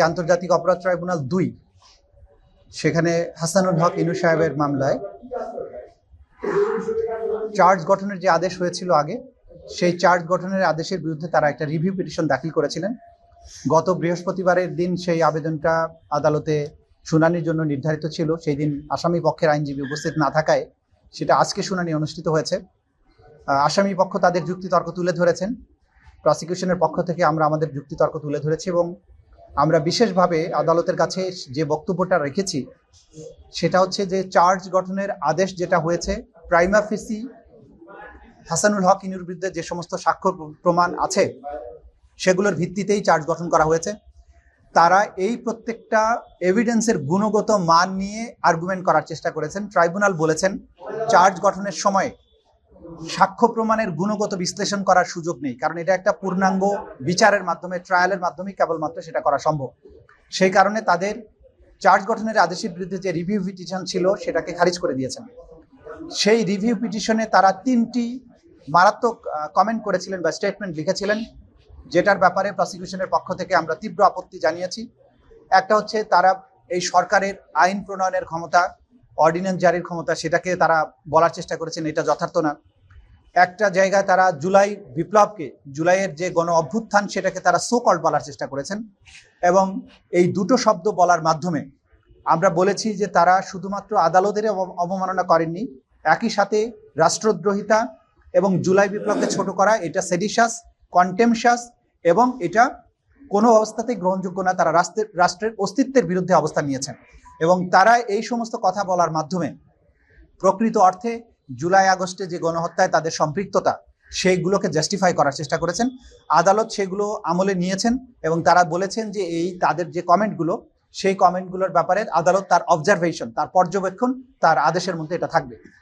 আজকে আন্তর্জাতিক অপরাধ ট্রাইব্যুনাল দুই, সেখানে হাসানুল হক ইনু সাহেবের মামলায় চার্জ গঠনের যে আদেশ হয়েছিল আগে, সেই চার্জ গঠনের আদেশের বিরুদ্ধে তারা একটা রিভিউ পিটিশন দাখিল করেছিলেন। গত বৃহস্পতিবারের দিন সেই আবেদনটা আদালতে শুনানির জন্য নির্ধারিত ছিল। সেই দিন আসামি পক্ষের আইনজীবী উপস্থিত না থাকায় সেটা আজকে শুনানি অনুষ্ঠিত হয়েছে। আসামি পক্ষ তাদের যুক্তিতর্ক তুলে ধরেছেন। প্রসিকিউশনের পক্ষ থেকে আমরা আমাদের যুক্তিতর্ক তুলে ধরেছি এবং আমরা বিশেষভাবে আদালতের কাছে যে বক্তব্যটা রেখেছি, সেটা হচ্ছে যে চার্জ গঠনের আদেশ যেটা হয়েছে, প্রাইমা ফিসি হাসানুল হক ইনুর বিরুদ্ধে যে সমস্ত সাক্ষ্য প্রমাণ আছে, সেগুলোর ভিত্তিতেই চার্জ গঠন করা হয়েছে। তারা এই প্রত্যেকটা এভিডেন্সের গুণগত মান নিয়ে আর্গুমেন্ট করার চেষ্টা করেছেন। ট্রাইব্যুনাল বলেছেন, চার্জ গঠনের সময় সাক্ষ্য প্রমাণের গুণগত বিশ্লেষণ করার সুযোগ নেই, কারণ এটা একটা পূর্ণাঙ্গ বিচারের মাধ্যমে ট্রায়ালের মাধ্যমে কেবলমাত্র সেটা করা সম্ভব। সেই কারণে তাদের চার্জ গঠনের আদেশের বিরুদ্ধে যে রিভিউ পিটিশন ছিল, সেটাকে খারিজ করে দিয়েছেন। সেই রিভিউ পিটিশনে তারা তিনটি মারাত্মক কমেন্ট করেছিলেন বা স্টেটমেন্ট লিখেছিলেন, যেটার ব্যাপারে প্রসিকিউশনের পক্ষ থেকে আমরা তীব্র আপত্তি জানিয়েছি। একটা হচ্ছে তারা এই সরকারের আইন প্রণয়নের ক্ষমতা অর্ডিন্যান্স জারির ক্ষমতা, সেটাকে তারা বলার চেষ্টা করেছেন, এটা যথার্থ না। একটা জায়গায় তারা জুলাই বিপ্লবকে, জুলাইয়ের যে গণ অভ্যুত্থান সেটাকে তারা সো কল্ড বলার চেষ্টা করেছেন এবং এই দুটো শব্দ বলার মাধ্যমে আমরা বলেছি যে তারা শুধুমাত্র আদালতের অব- অবমাননা করেননি, একই সাথে রাষ্ট্রদ্রোহিতা এবং জুলাই বিপ্লবকে ছোট করা, এটা সেডিশাস কন্টেমশাস এবং এটা কোনো অবস্থাতেই গ্রহণযোগ্য না, তারা রাষ্ট্রের রাষ্ট্রের অস্তিত্বের বিরুদ্ধে অবস্থান নিয়েছেন এবং তারা এই সমস্ত কথা বলার মাধ্যমে প্রকৃত অর্থে জুলাই আগস্টে যে গণহত্যায় তাদের সম্পৃক্ততা, সেইগুলোকে জাস্টিফাই করার চেষ্টা করেছেন। আদালত সেগুলো আমলে নিয়েছেন এবং তারা বলেছেন যে এই তাদের যে কমেন্টগুলো, সেই কমেন্টগুলোর ব্যাপারে আদালত তার অবজারভেশন তার পর্যবেক্ষণ, তার আদেশের মধ্যে এটা থাকবে।